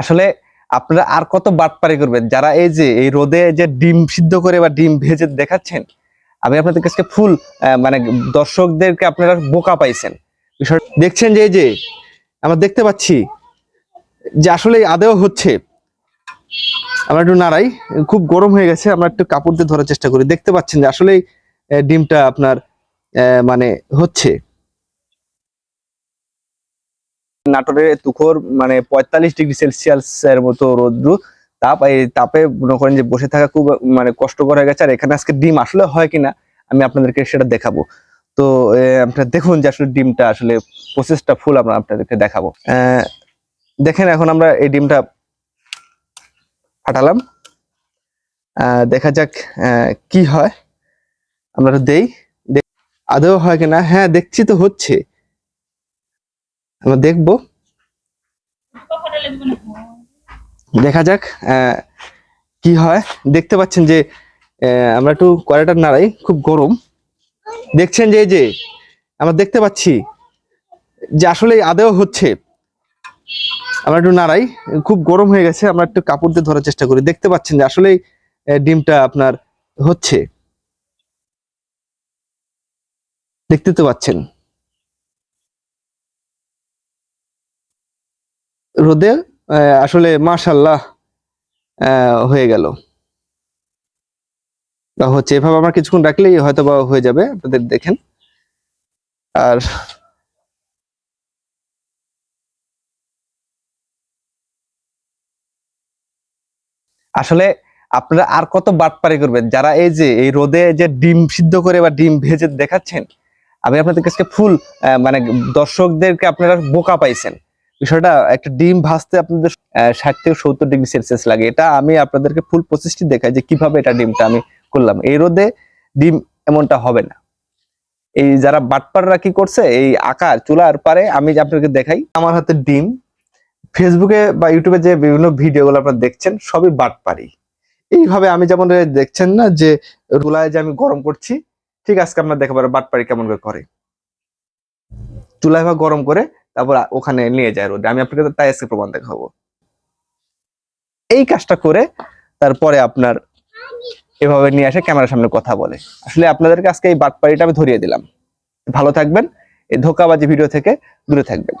আসলে আপনারা আর কত বাটপারি করবেন? যারা এই যে, এই রোদে যে ডিম সিদ্ধ করে বা ডিম ভেজে দেখাচ্ছেন, আমি আপনাদের কাছে ফুল মানে দর্শকদেরকে আপনারা বোকা পাইছেন। দেখছেন যে, এই যে, আমরা দেখতে পাচ্ছি যে আসলে আদেও হচ্ছে। আমরা একটু নাড়াই, খুব গরম হয়ে গেছে, আমরা একটু কাপড় দিয়ে ধরার চেষ্টা করি। দেখতে পাচ্ছেন যে আসলে ডিমটা আপনার মানে হচ্ছে। নাটোরের তুখোর মানে পঁয়তাল্লিশ ডিগ্রি সেলসিয়াস এর মতো রোদ্রু। তাপ, এই তাপে মনে করেন যে বসে থাকা খুব মানে কষ্টকর হয়ে গেছে। আর এখানে আজকে ডিম আসলে হয় কিনা, আমি আপনাদেরকে সেটা দেখাবো। তো আপনারা দেখুন যে আসলে ডিমটা আসলে প্রসেসটা ফুল আমরা আপনাদেরকে দেখাবো। দেখেন এখন আমরা এই ডিমটা ফাটালাম। দেখা যাক কি হয়। আমরা দেই। আদৌ হয় কিনা? হ্যাঁ দেখছি তো হচ্ছে। আমরা দেখব। দেখা যাক কি হয়। দেখতে পাচ্ছেন যে আমরা একটু কড়াইটা নাড়াই, খুব গরম। দেখছেন যে যে, আমরা দেখতে পাচ্ছি যে, আসলে আদেও হচ্ছে। আমরা একটু নাড়াই, খুব গরম হয়ে গেছে, আমরা একটু কাপড় দিয়ে ধরার চেষ্টা করি। দেখতে পাচ্ছেন যে আসলে ডিমটা আপনার হচ্ছে। দেখতে তো পাচ্ছেন। রোদে আসলে মাশাল্লাহ হয়ে গেল। হচ্ছে, এভাবে আমার কিছুক্ষণ রাখলেই হয়তো বা হয়ে যাবে, আপনাদের দেখেন। আর আসলে আপনারা আর কত বাটপারি করবেন? যারা এই যে, এই রোদে যে ডিম সিদ্ধ করে বা ডিম ভেজে দেখাচ্ছেন, আমি আপনাদের কাছে ফুল মানে দর্শকদেরকে আপনারা বোকা পাইছেন। বিষয়টা একটা ডিম ভাজতে আপনাদের ষাট থেকে সত্তর ডিগ্রি সেলসিয়াস লাগে। এটা আমি আপনাদেরকে ফুল প্রসেসটি দেখাই যে কীভাবে এটা ডিমটা আমি করলাম। এই রোদে ডিম এমনটা হবে না। এই যারা বাটপাররা কি করছে, এই আকার, চুলার পারে আমি আপনাদেরকে দেখাই, আমার হাতে ডিম। ফেসবুকে বা ইউটিউবে যে বিভিন্ন ভিডিওগুলো আপনারা দেখছেন, সবই বাটপারি। এইভাবে আমি যেমন দেখছেন না যে চুলায় যে আমি গরম করছি, ঠিক আজকে আপনারা দেখতে পারেন বাটপারি কেমন করে করে। চুলায় গরম করে তারপর ওখানে নিয়ে যায় রোদে। আমি আপনাকে তাই আজকে প্রমাণ দেখাবো। এই কাজটা করে তারপরে আপনার এভাবে নিয়ে আসে ক্যামেরার সামনে কথা বলে। আসলে আপনাদেরকে আজকে এই বাটপাড়িটা আমি ধরিয়ে দিলাম। ভালো থাকবেন। এই ধোকাবাজি ভিডিও থেকে দূরে থাকবেন।